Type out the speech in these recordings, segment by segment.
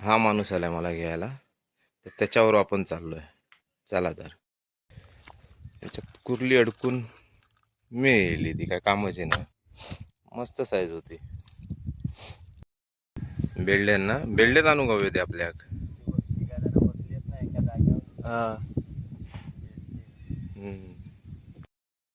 हा माणूस आला मला घ्यायला. तर त्याच्यावर आपण चाललो आहे चला तर. त्याच्यात कुर्ली अडकून मिळली ती काय कामाची ना मस्त साईज होती. बेल्ड्यान ना बेल्डेत आणू का ते आपल्याक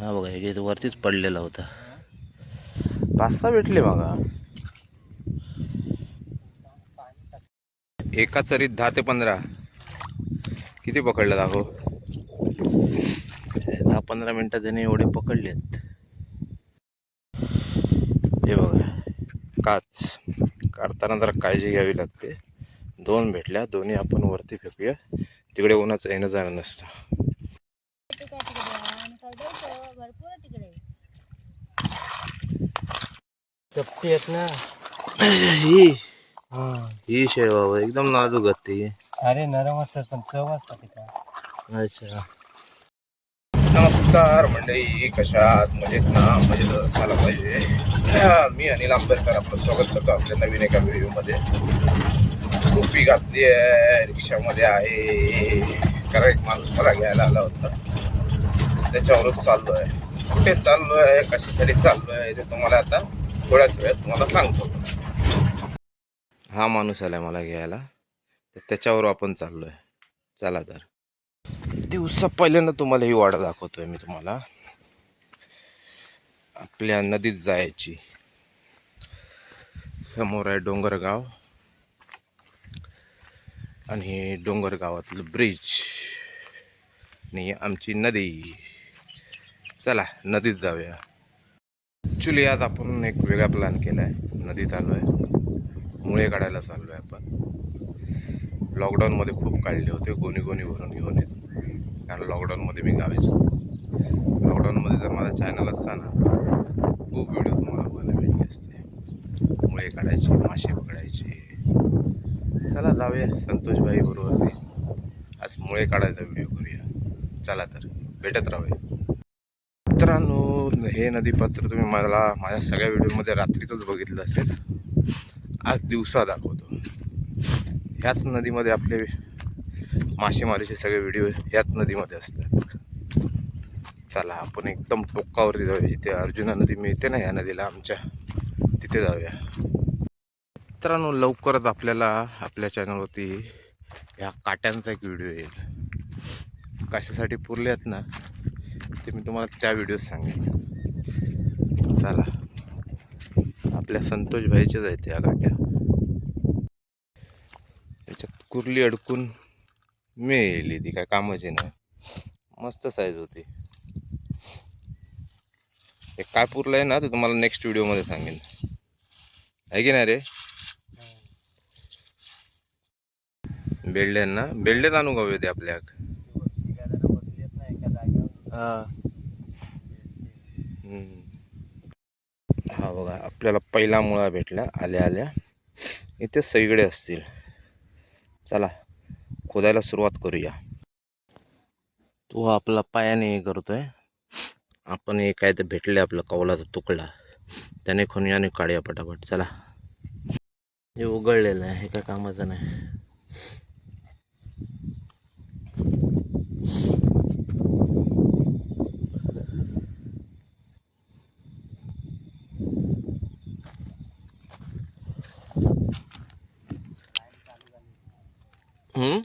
हा बघा हे वरतीच पडलेला होता. पाच सहा भेटले बघा. एका चरीत दहा ते पंधरा. किती पकडलं दाखव? दहा पंधरा मिनिटात त्याने एवढे पकडलेत. हे बघा. काच. काढताना जरा काळजी घ्यावी लागते. दोन भेटल्या दोन्ही आपण वरती फेकूया. तिकडे उन्हाचं येणं जाणं नसतं. ते काय तिकडे आणि काय द्यायचं भरपूर आहे तिकडे चपटी आहेत ना. ही. हा शेळ बाबा एकदम नाजूक असते अरे नरम असतात पण चव असतात काय अच्छा. नमस्कार मंडळी कशा आहात? मजेत ना? मजेत असायला पाहिजे. मी अनिल आंबेडकर आपलं स्वागत करतो आपल्या नवीन एका व्हिडिओमध्ये. टोपी घातली आहे रिक्षामध्ये आहे. कारण एक माणूस मला घ्यायला आला होता. त्याच्यावरच चाललो आहे कुठे चाललो आहे कशासाठी चाललो आहे ते तुम्हाला आता थोड्याच वेळात तुम्हाला सांगतो. हा माणूस आला मला घ्यायला. तर त्याच्यावर आपण चाललो आहे चला तर. दिवसा पहिल्यांदा तुम्हाला ही वाडा दाखवतोय मी तुम्हाला. आपल्या नदीत जायची. समोर आहे डोंगरगाव. आणि हे डोंगरगावातलं ब्रिज आणि आमची नदी. चला नदीत जाऊया. ॲक्च्युली आज आपण एक वेगळा प्लॅन केला आहे नदीत आलो आहे मुळे काढायला चाललो आहे आपण लॉकडाऊनमध्ये खूप काढले होते गोणी गोणी भरून घेऊन येत. कारण लॉकडाऊनमध्ये मी गावीच लॉकडाऊनमध्ये जर माझा चॅनल असता ना खूप व्हिडिओ तुम्हाला बघायला भेटले असते. मुळे काढायचे मासे पकडायचे. चला जाऊया संतोषबाई बरोबर. आज मुळे काढायचा व्हिडिओ करूया. चला तर भेटत राहूया. मित्रांनो हे नदीपात्र तुम्ही मला माझ्या सगळ्या व्हिडिओमध्ये रात्रीचंच बघितलं असेल. आज दिवसा दाखवतो. ह्याच नदीमध्ये आपले मासेमारीचे सगळे व्हिडिओ ह्याच नदीमध्ये असतात. चला आपण एकदम टोकावरती जाऊया. जिथे अर्जुना नदी मिळते ना ह्या नदीला आमच्या तिथे जाऊया. मित्रांनो लवकरच आपल्याला आपल्या चॅनलवरती ह्या काट्यांचा एक व्हिडिओ येईल. कशासाठी पुरले आहेत ना ते मी तुम्हाला त्या व्हिडिओत सांगेन. चला. आपल्या संतोष भाईच्याच आहेत या गाट्या त्याच्यात कुर्ली अडकून मिळली ती काय कामाची नाही. मस्त साईज होती. हे काय पुरलं आहे ना ते तुम्हाला नेक्स्ट व्हिडिओमध्ये सांगेन. आहे की नाही रे? बेल्डेन ना बेल्डेत आणू का ते आपल्याक हा. हा बघा आपल्याला पहिला मुळा भेटला आल्या आल्या. इथे सगळे असतील. चला खोदायला सुरुवात करूया. तो आपला पायाने हे करतोय. आपण हे काय तर भेटले आपलं कौलाचा तुकडा. त्याने खणूयाने काढूया पटापट. चला. हे उघडलेलं आहे हे काय कामाचं नाही हम्म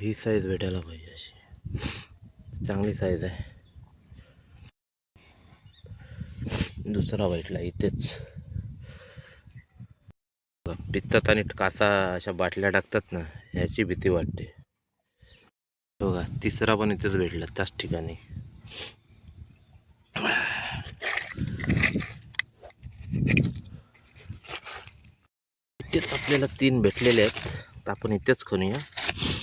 ही साईज भेटायला पाहिजे अशी. चांगली साईज आहे. दुसरा भेटला इथेच. पित्तात आणि कासा अशा बाटल्या टाकतात ना ह्याची भीती वाटते. बघा तिसरा पण इथेच भेटला त्याच ठिकाणी. इथेच आपल्याला तीन भेटलेले आहेत. तर आपण इथेच खोनूया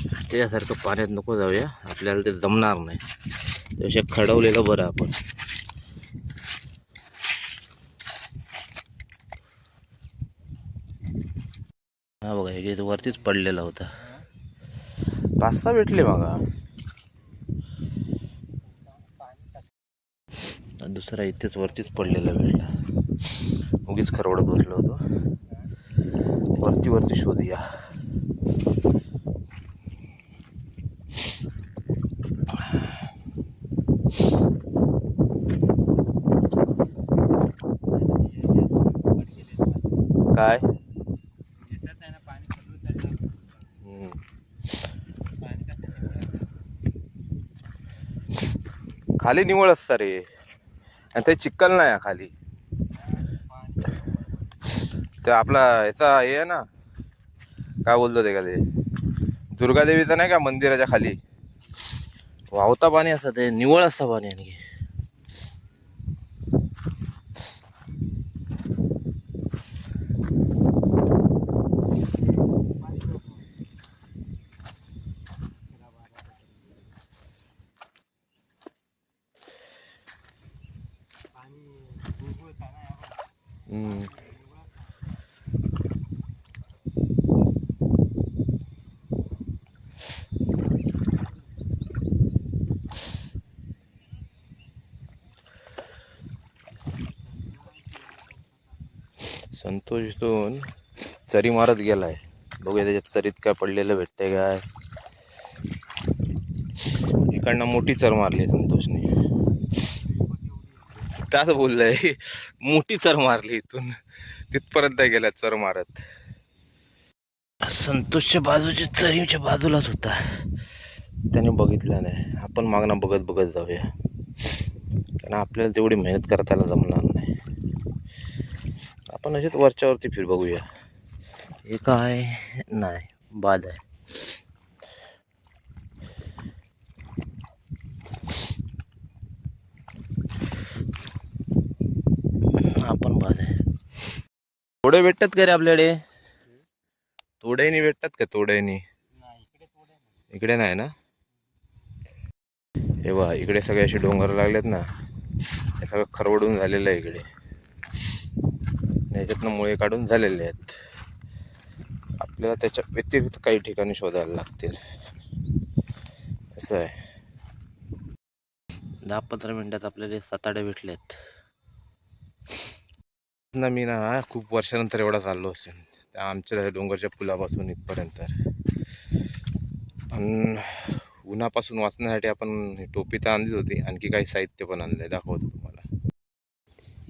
त्याच्यासारखं पाण्यात नको जाऊया. आपल्याला ते जमणार नाही. त्यापेक्षा खडवलेलं बरं आपण. हा बघा हे वरतीच पडलेला होता. पाच सहा भेटले बघा. दुसरा इथेच वरतीच पडलेला भेटला. उगीच खरवडत बसलो होतो. वरती वरती शोधूया. काय. खाली निवळ असता रे. आणि ते चिक्कल नाही आहे खाली. ते आपला याचा हे आहे ना काय बोलतो ते का ते दुर्गादेवीचं नाही का मंदिराच्या खाली? वावता पाणी असतं ते निवळ असतं पाणी आणखी हम्म. संतोष इथून चरी मारत गेलाय. बघूया त्याच्यात चरीत काय पडलेलं भेटते काय. इकडनं मोठी चर मारली संतोषने. त्याच बोललंय? मोठी चर मारली इथून. तिथपर्यंत गेला चर मारत. संतोषच्या बाजूच्या चरीच्या बाजूलाच होता. त्याने बघितलं नाही. आपण मागणं बघत बघत जाऊया. कारण आपल्याला तेवढी मेहनत करताना जमणार नाही. आपण असेच वरच्यावरती फिर बघूया. हे काय? नाही बाद आहे. आपण बाद आहे. थोडे भेटतात का रे आपल्याकडे? तोड्यानी भेटतात का तोड्यानी? इकडे नाही ना? हे बा इकडे सगळे असे डोंगर लागलेत ना. हे सगळं खरवडून झालेलं आहे इकडे. आणि याच्यातनं मुळे काढून झालेले आहेत. आपल्याला त्याच्या व्यतिरिक्त काही ठिकाणी शोधायला लागतील. असं आहे. दहा पंधरा मिनिटात आपल्याला साताडे भेटलेत. ना मी ना खूप वर्षानंतर एवढा चाललो असेल. त्या आमच्या डोंगरच्या पुलापासून इथपर्यंत. पण उन्हापासून वाचण्यासाठी आपण टोपी तर आणलीच होती. आणखी काही साहित्य पण आणलं आहे दाखवतो तुम्हाला.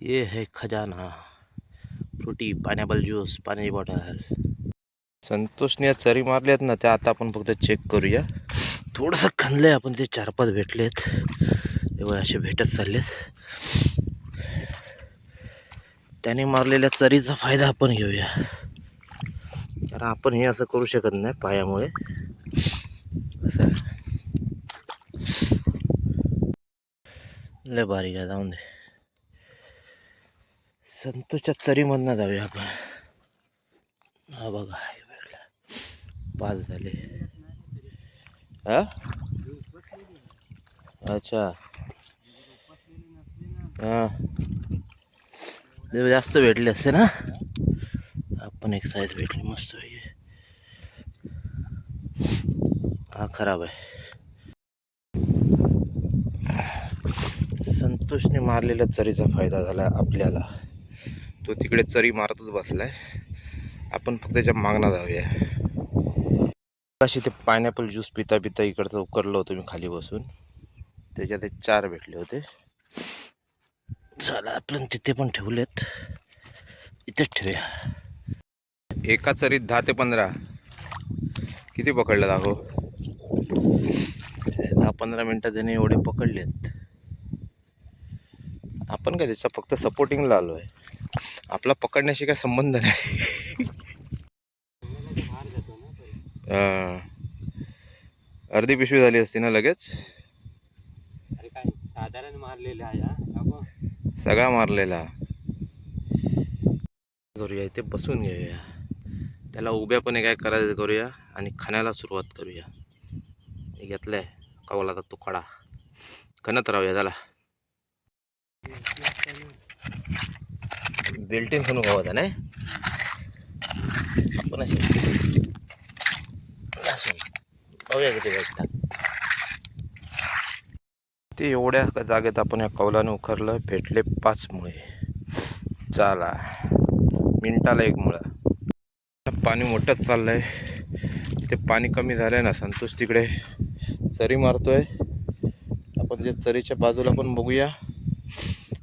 ये है खजाना. फ्रुटी पायनॅपल ज्यूस पाण्याची बॉटल संतोषने चरी मारल्यात ना त्या आता आपण फक्त चेक करूया. थोडंसं खणलंय आपण ते चार पाच भेटलेत. तेव्हा असे भेटत चाललेत. त्याने मारलेल्या चरीचा फायदा आपण घेऊया. कारण आपण हे असं करू शकत नाही पायामुळे. असं. आहे. लय बारीक आहे जाऊन दे. संतोषच्या चरीमधनं जाऊया आपण. हा बघा भेटला. पाच झाले. हा? अच्छा. हा. जास्त भेटले असते ना? आपण एक साईज भेटली मस्त पाहिजे हा खराब आहे. संतोषने मारलेल्या चरीचा फायदा झाला आपल्याला. तो तिकडे चरी मारतच बसलाय. आपण फक्त त्याच्या मागणं जाऊया. अशी ते पायनॅपल ज्यूस पिता पिता इकडचं उकरलं होतं मी खाली बसून. त्याच्यात ते चार भेटले होते. चला आपण तिथे पण ठेवलेत. इथेच ठेवूया. एका चरीत दहा ते पंधरा. किती पकडलं दाखव? दहा पंधरा मिनटात त्याने एवढे पकडलेत. आपण काय त्याचा फक्त सपोर्टिंगला आलो आहे आपला पकडण्याशी काय संबंध नाही. अर्धी पिशवी झाली असती ना लगेच? अरे काय साधारण मारलेले. सगळा मारलेला. करूया इथे बसून घेऊया. त्याला उभ्यापणे काय करायचं करूया आणि खाण्याला सुरुवात करूया. हे घेतलंय कवलाचा तुकडा खणत राहूया त्याला बेल्टिंग खणू गावात नाही? आपण अशी बघूया किती भेटतात ते एवढ्या जागेत आपण या कौलाने उखरलं भेटले पाच मुळे चला. मिनटाला एक मुळा. पाणी मोठंच चाललं आहे ते पाणी कमी झालं आहे ना संतोष तिकडे चरी मारतोय. आपण त्या चरीच्या बाजूला पण बघूया.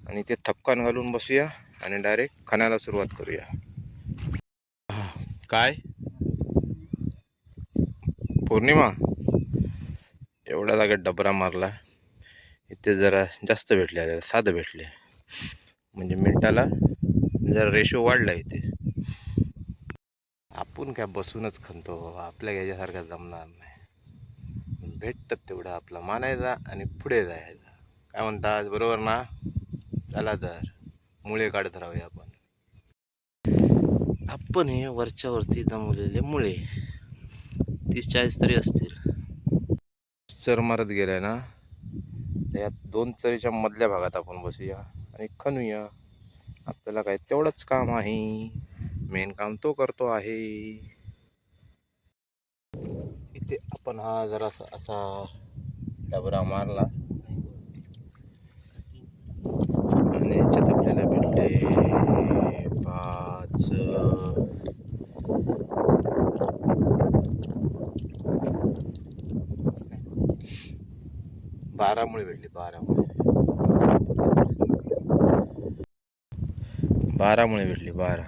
आणि ते थपकान घालून बसूया. आणि डायरेक्ट खाण्याला सुरुवात करूया. काय? पौर्णिमा? एवढा जागा डबरा मारला. इथे जरा जास्त भेटले आले साधं भेटले. म्हणजे मिनटाला जरा रेशो वाढला इथे. आपण काय बसूनच खणतो आपल्या याच्यासारखा जमणार नाही. भेटतात तेवढं आपला मानायचा आणि पुढे जायचं. काय म्हणतात बरोबर ना? चला तर. मुळे काढत राहूया आपण. आपण हे वरच्या वरती जमवलेले मुळे. तीस चाळीस तरी असतील. चर मारत गेलाय ना? या दोन चरीच्या मधल्या भागात आपण बसूया आणि खणूया. आपल्याला काय तेवढंच काम आहे. मेन काम तो करतो आहे. इथे आपण हा जरासा असा डबरा मारला. आणि पाच. बारा मुळे भेटली बारा मुळे बारा मुळे भेटली बारा.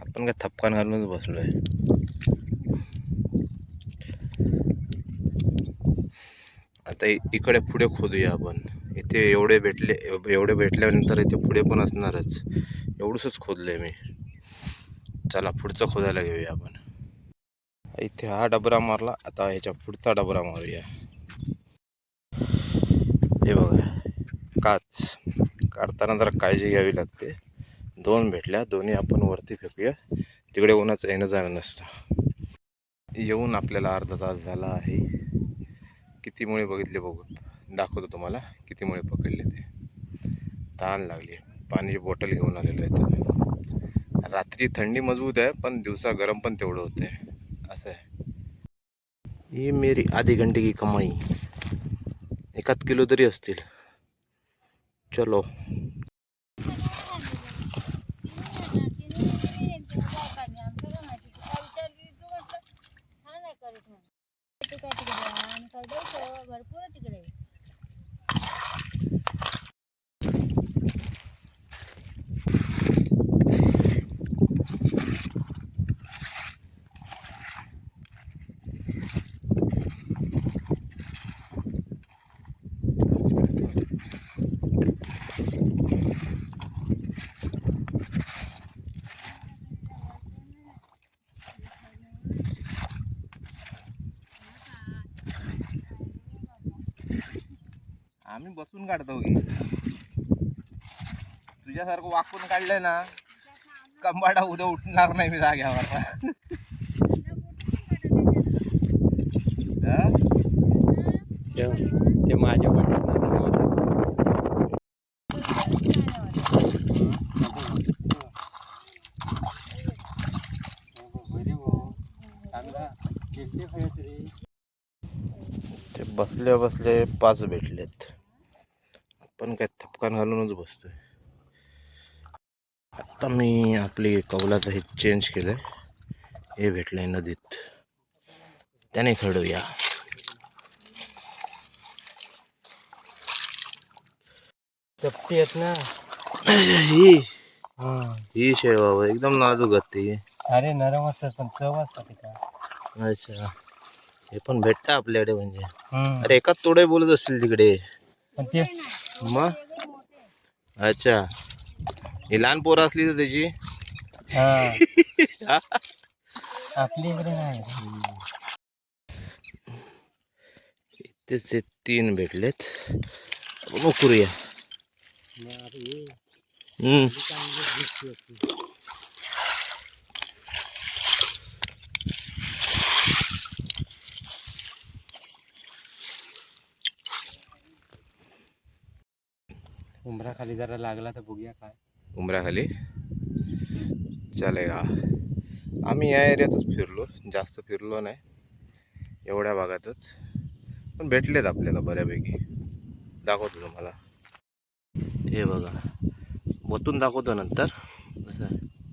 आपण काय थपकान घालूनच बसलो आहे आता इकडे पुढे खोदूया आपण. इथे एवढे भेटले एवढे भेटल्यानंतर इथे पुढे पण असणारच. एवढंसंच खोदलं आहे मी. चला पुढचं खोदायला घेऊया आपण. इथे हा डबरा मारला आता ह्याच्या पुढचा डबरा मारूया. हे बघा काच. काढताना जरा काळजी घ्यावी लागते. दोन भेटल्या दोन्ही आपण वरती फेकूया. तिकडे उन्हाचं येणं जाणं नसतं. येऊन आपल्याला अर्धा तास झाला आहे. किती मुळे बघितले बघू दाखवतो तुम्हाला किती मुळे पकडले ते. ताण लागली. पाण्याची बॉटल घेऊन आलेलो आहे तर रात्री थंडी मजबूत आहे पण दिवसा गरम पण तेवढं होते असं आहे. ही मेरी आधी घंटे की कमाई. एकाच किलो तरी असतील. चलो. आम्ही बसून काढतो की. तुझ्यासारखं वाकून काढलंय ना कंबाडा उद्या उठणार नाही मी जाग्यावर. हा? ते माझ्या ते बसले बसले पाच भेटलेत. आपण काय थपकान घालूनच बसतोय. आता मी आपली कौलाचं हे चेंज केलंय. हे भेटलंय नदीत. त्याने खडूया. चपटी आहेत ना. ही. हा. ही शेवा एकदम नाजूक असते. अरे नरम असतात पण चव असतात काय अच्छा. हे पण भेटतं आपल्याकडे म्हणजे. अरे एकाच तोडे बोलत असतील तिकडे. पण ते मग अच्छा. ही लहान पोरं असली तर त्याची? हा. आपली इकडे नाही. तेच ते तीन भेटलेत. आपण उकरूया हम्म. उमरा खाली जरा लागला तर बघूया काय. उमराखाली चालेगा आम्ही या एरियातच फिरलो. जास्त फिरलो नाही. एवढ्या भागातच. पण भेटलेत आपल्याला बऱ्यापैकी. दाखवतो तुम्हाला. हे बघा. वतून दाखवतो नंतर. असं.